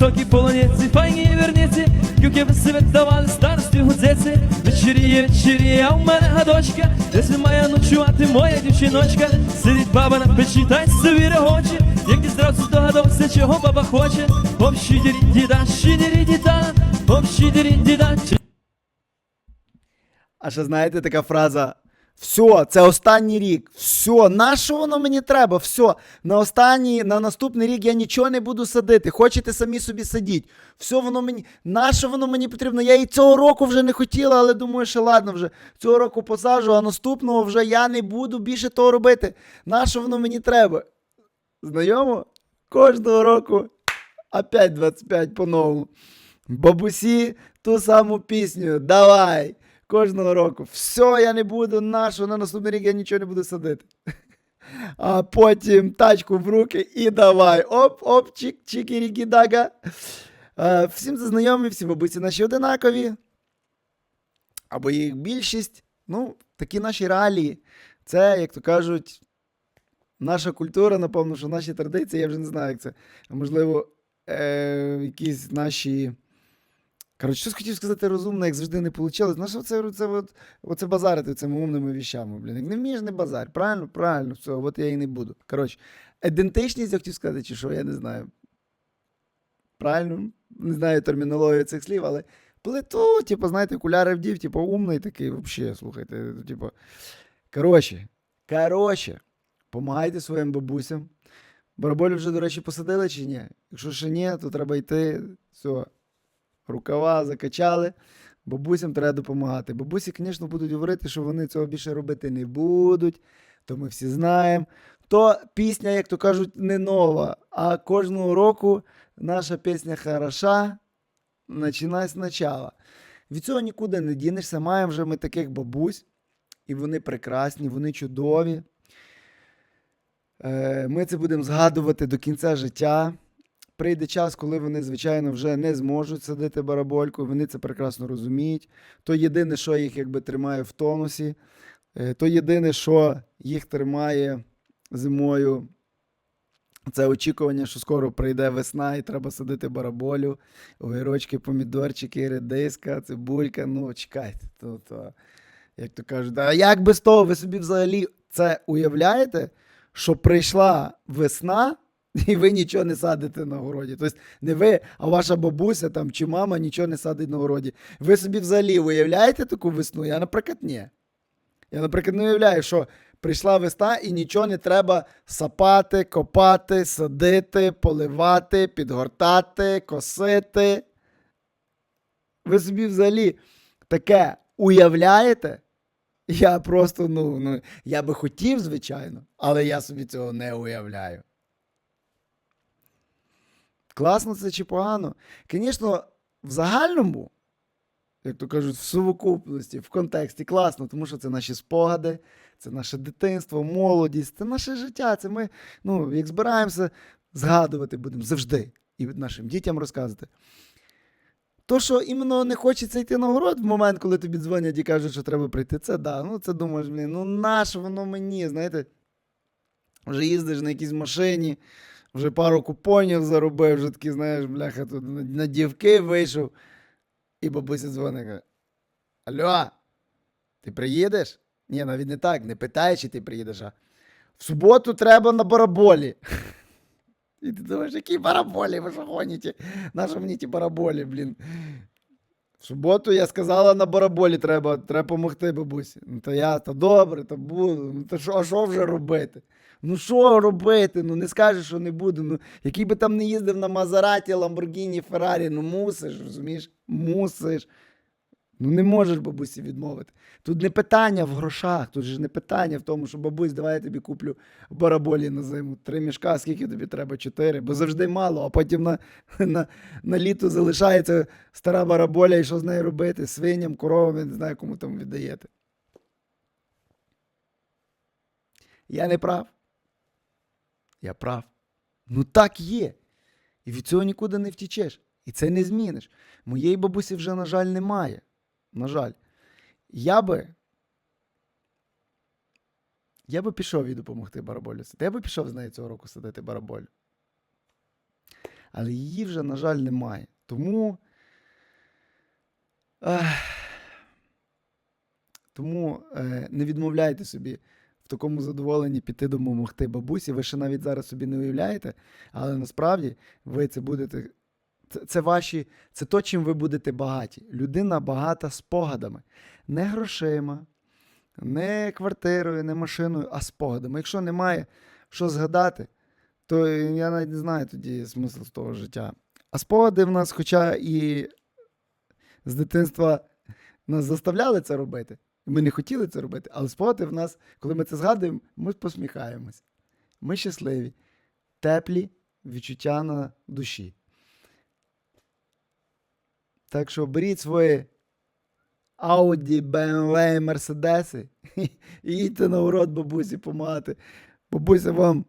високі полониці, файні верниці, юки весивет давали старості гудзеці. Вечеріє, вечеріє, а в мене гадочка, десь має ночувати моя дівчиночка. Сидить баба на печі, та й собі регоче, як зразу здогадався, чого баба хоче. Оп, щидірі, діда, щидірі, діда, оп, щидірі, діда, А ще знаєте така фраза. Все, це останній рік. Все, на що воно мені треба? Все, на останній, на наступний рік я нічого не буду садити. Хочете самі собі садіть. Все воно мені. На що воно мені потрібно? Я і цього року вже не хотіла, але думаю, що ладно, вже цього року посаджу, а наступного вже я не буду більше того робити. На що воно мені треба? Знайомо? Кожного року опять 25 по-новому. Бабусі ту саму пісню. Давай! Кожного року. Все, я не буду, нашу, на наступний рік я нічого не буду садити. А потім тачку в руки і давай. Оп, оп, чик, чики дага. Е, Всім це знайомі, всі бабусі наші одинакові. Або їх більшість. Ну, такі наші реалії. Це, як то кажуть, наша культура, напевно, що наші традиції, я вже не знаю, як це. Можливо, е, якісь наші. Коротше, щось хотів сказати розумно, як завжди не вийшло. Знаєш, оце, це, от, оце базарити цими умними віщами, блін. Як не вмієш, не базар. Правильно, правильно, все, от я і не буду. Коротше, ідентичність, я хотів сказати, чи що, я не знаю. Правильно, не знаю термінологію цих слів, але плиту, типу, знаєте, окуляри вдів, типу, умний такий, взагалі, слухайте, типу. Коротше, коротше, помагайте своїм бабусям. Бараболю вже, до речі, посадили чи ні? Якщо ще ні, то треба йти. Все, рукава закачали. Бабусям треба допомагати. Бабусі, звісно, будуть говорити, що вони цього більше робити не будуть, то ми всі знаємо. То пісня, як то кажуть, не нова, а кожного року наша пісня хороша. Починай спочатку. Від цього нікуди не дінешся. Маємо вже ми таких бабусь, і вони прекрасні, вони чудові. Е, Ми це будемо згадувати до кінця життя. Прийде час, коли вони, звичайно, вже не зможуть садити барабольку, вони це прекрасно розуміють. То єдине, що їх якби тримає в тонусі, е, то єдине, що їх тримає зимою, це очікування, що скоро прийде весна і треба садити бараболю, огірочки, помідорчики, редиска, цибулька. Ну, чекайте. То, то, як то кажуть, а як без того, ви собі взагалі це уявляєте, що прийшла весна, і ви нічого не садите на городі. Тобто не ви, а ваша бабуся там чи мама нічого не садить на городі. Ви собі взагалі уявляєте таку весну? Я, наприклад, ні. Я, наприклад, не уявляю, що прийшла весна і нічого не треба сапати, копати, садити, поливати, підгортати, косити. Ви собі взагалі таке уявляєте? Я просто, ну, ну, я би хотів, звичайно, але я собі цього не уявляю. Класно це чи погано? Звісно, в загальному, як то кажуть, в сукупності, в контексті класно, тому що це наші спогади, це наше дитинство, молодість, це наше життя. Це ми, ну, як збираємося, згадувати будемо завжди і нашим дітям розказувати. То, що іменно не хочеться йти на город в момент, коли тобі дзвонять і кажуть, що треба прийти, це да. Ну, це думаєш, блін, ну наше воно мені, знаєте, вже їздиш на якійсь машині, вже пару купонів заробив, вже такі, знаєш, бляха, тут на, дівки вийшов. І бабуся дзвонить, каже: Алло, ти приїдеш? Ні, навіть не так, не питає, чи ти приїдеш, а в суботу треба на бараболі. І ти думаєш, які бараболі, ви що гоніте? Нащо мені ті бараболі, блін? В суботу я сказала, на бараболі треба, треба допомогти бабусі. Ну, то я, то добре, то буду. Ну, то що, а що вже робити? Ну що робити? Ну не скажеш, що не буду. Ну, який би там не їздив на Мазараті, Ламборгіні, Феррарі, ну мусиш, розумієш? Мусиш. Ну не можеш бабусі відмовити. Тут не питання в грошах, тут же не питання в тому, що бабусь, давай я тобі куплю бараболі на зиму. Три мішка, скільки тобі треба? Чотири, бо завжди мало, а потім на, на, на літо залишається стара бараболя, і що з нею робити? Свиням, коровам, я не знаю, кому там віддаєте. Я не прав. Я прав. Ну так є. І від цього нікуди не втічеш. І це не зміниш. Моєї бабусі вже, на жаль, немає. На жаль. Я би. Я би пішов їй допомогти бараболю. Я би пішов з нею цього року садити бараболю. Але її вже, на жаль, немає. Тому. Ех, тому е, не відмовляйте собі в такому задоволенні піти допомогти бабусі. Ви ще навіть зараз собі не уявляєте, але насправді ви це будете. Це, ваші, це то, чим ви будете багаті. Людина багата спогадами, не грошима, не квартирою, не машиною, а спогадами. Якщо немає що згадати, то я навіть не знаю тоді смисл того життя. А спогади в нас, хоча і з дитинства нас заставляли це робити. Ми не хотіли це робити, але спогади в нас, коли ми це згадуємо, ми посміхаємось. Ми щасливі, теплі відчуття на душі. Так що беріть свої Audi, BMW, Мерседеси і їдьте на урод бабусі помагати. Бабуся вам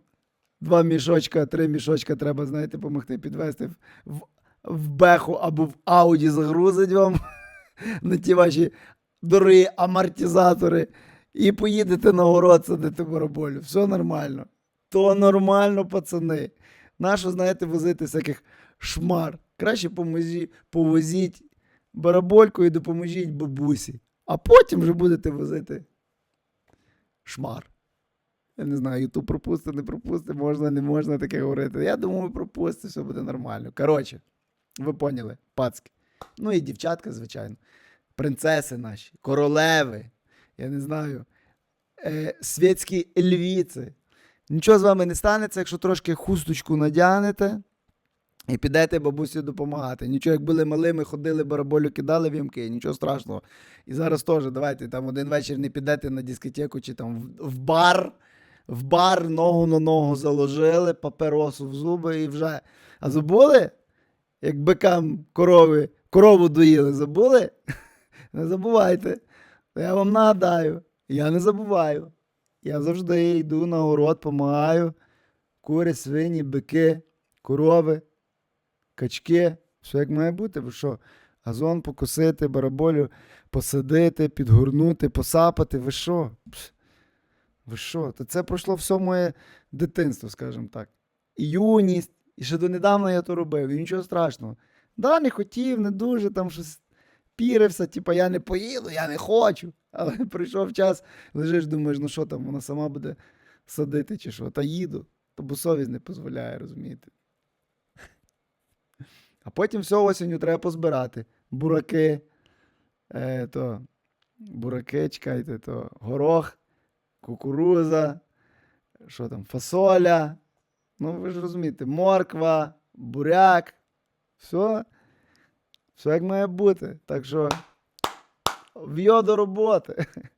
два мішочка, три мішочка треба, знаєте, допомогти підвести в, в, беху або в Ауді загрузить вам на ті ваші дорогі амортизатори. І поїдете на город садити бараболю. Все нормально. То нормально, пацани. Нащо, знаєте, возити всяких шмар. Краще поможі, повозіть барабольку і допоможіть бабусі. А потім вже будете возити шмар. Я не знаю, Ютуб пропусти, не пропусти, можна, не можна таке говорити. Я думаю, пропусти, все буде нормально. Коротше, ви поняли, пацки. Ну і дівчатка, звичайно. Принцеси наші, королеви, я не знаю, е, світські львіці. Нічого з вами не станеться, якщо трошки хусточку надягнете і підете бабусі допомагати. Нічого, як були малими, ходили, бараболю кидали в ямки, нічого страшного. І зараз теж давайте там один вечір не підете на дискотеку чи там в, бар, в бар ногу на ногу заложили, паперосу в зуби і вже. А забули? Як бикам корови, корову доїли, забули? Не забувайте. Я вам нагадаю, я не забуваю. Я завжди йду на город, помагаю. Кури, свині, бики, корови, качки. Все як має бути, ви що? Газон покосити, бараболю посадити, підгорнути, посапати. Ви що? Ви що? Та це пройшло все моє дитинство, скажімо так. І юність, і ще донедавна я то робив, і нічого страшного. Да, не хотів, не дуже там щось пірився, типу, я не поїду, я не хочу. Але прийшов час, лежиш, думаєш, ну що там, вона сама буде садити чи що, та їду, то бо совість не дозволяє, розумієте. А потім все осінню треба позбирати. Бураки, е, то, бураки, чекайте, то горох, кукуруза, що там, фасоля. Ну, ви ж розумієте, морква, буряк. Все, все як має бути. Так що в'йо до роботи.